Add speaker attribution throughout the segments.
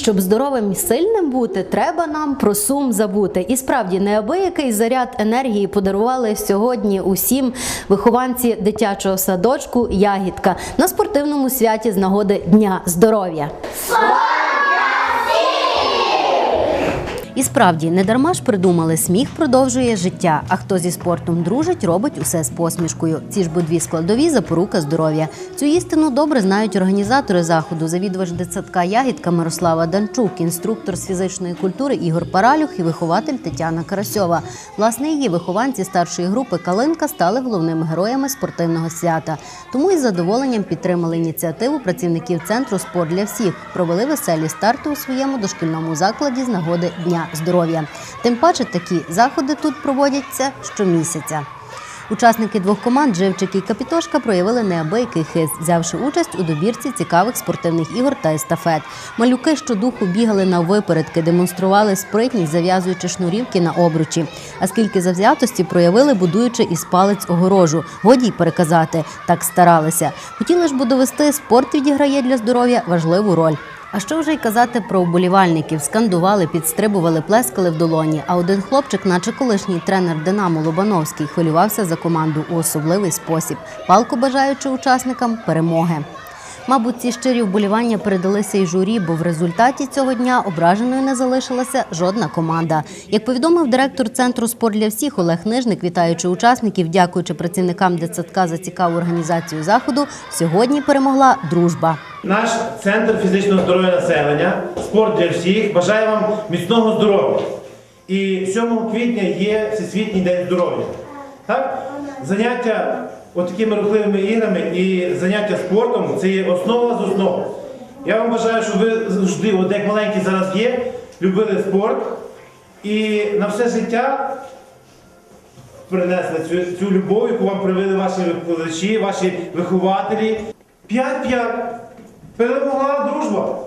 Speaker 1: Щоб здоровим і сильним бути, треба нам про сум забути. І справді неабиякий заряд енергії подарували сьогодні усім вихованці дитячого садочку Ягідка на спортивному святі з нагоди Дня здоров'я. І справді, не дарма ж придумали, сміх продовжує життя. А хто зі спортом дружить, робить усе з посмішкою. Ці ж бо дві складові запорука здоров'я. Цю істину добре знають організатори заходу, завідувач дитсадка Ягідка Мирослава Данчук, інструктор з фізичної культури Ігор Паралюх і вихователь Тетяна Карасьова. Власне, її вихованці старшої групи Калинка стали головними героями спортивного свята. Тому із задоволенням підтримали ініціативу працівників центру Спорт для всіх. Провели веселі старти у своєму дошкільному закладі з нагоди Дня здоров'я. Тим паче такі заходи тут проводяться щомісяця. Учасники двох команд Живчик і Капітошка проявили неабиякий хист, взявши участь у добірці цікавих спортивних ігор та естафет. Малюки щодуху бігали на випередки, демонстрували спритність, зав'язуючи шнурівки на обручі. А скільки завзятості проявили, будуючи із палець огорожу. Годі й переказати, так старалися. Хотіли ж бо довести, спорт відіграє для здоров'я важливу роль. А що вже й казати про вболівальників? Скандували, підстрибували, плескали в долоні. А один хлопчик, наче колишній тренер Динамо Лобановський, хвилювався за команду у особливий спосіб, палку бажаючи учасникам перемоги. Мабуть, ці щирі вболівання передалися й журі, бо в результаті цього дня ображеною не залишилася жодна команда. Як повідомив директор центру спорт для всіх Олег Нижник, вітаючи учасників, дякуючи працівникам дитсадка за цікаву організацію заходу, сьогодні перемогла дружба.
Speaker 2: Наш центр фізичного здоров'я населення, спорт для всіх, бажає вам міцного здоров'я. І 7 квітня є Всесвітній день здоров'я. Так? Заняття от такими рухливими іграми і заняття спортом це є основа з основ. Я вам бажаю, щоб ви завжди, от як маленькі зараз є, любили спорт і на все життя принесли цю, цю любов, яку вам привили ваші викладачі, ваші вихователі. 5-5. Перемогла дружба.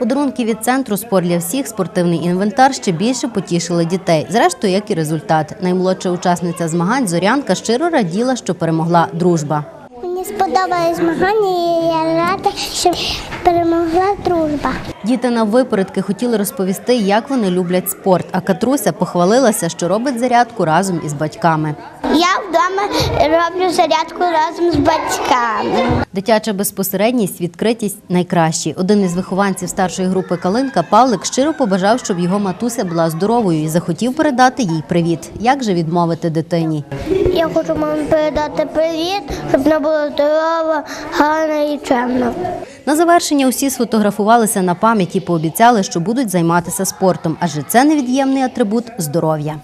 Speaker 1: Подарунки від центру спорт для всіх, спортивний інвентар ще більше потішили дітей. Зрештою, як і результат. Наймолодша учасниця змагань Зорянка щиро раділа, що перемогла дружба.
Speaker 3: Мені сподобались змагання, і я рада, що перемогла дружба.
Speaker 1: Діти на випередки хотіли розповісти, як вони люблять спорт. А Катруся похвалилася, що робить зарядку разом із батьками.
Speaker 3: Я вдома роблю зарядку разом з батьками.
Speaker 1: Дитяча безпосередність, відкритість найкращі. Один із вихованців старшої групи Калинка Павлик щиро побажав, щоб його матуся була здоровою і захотів передати їй привіт. Як же відмовити дитині?
Speaker 3: Я хочу мамі передати привіт, щоб вона була здорова, гарна і чемна.
Speaker 1: На завершення усі сфотографувалися на пам'ять і пообіцяли, що будуть займатися спортом, адже це невід'ємний атрибут здоров'я.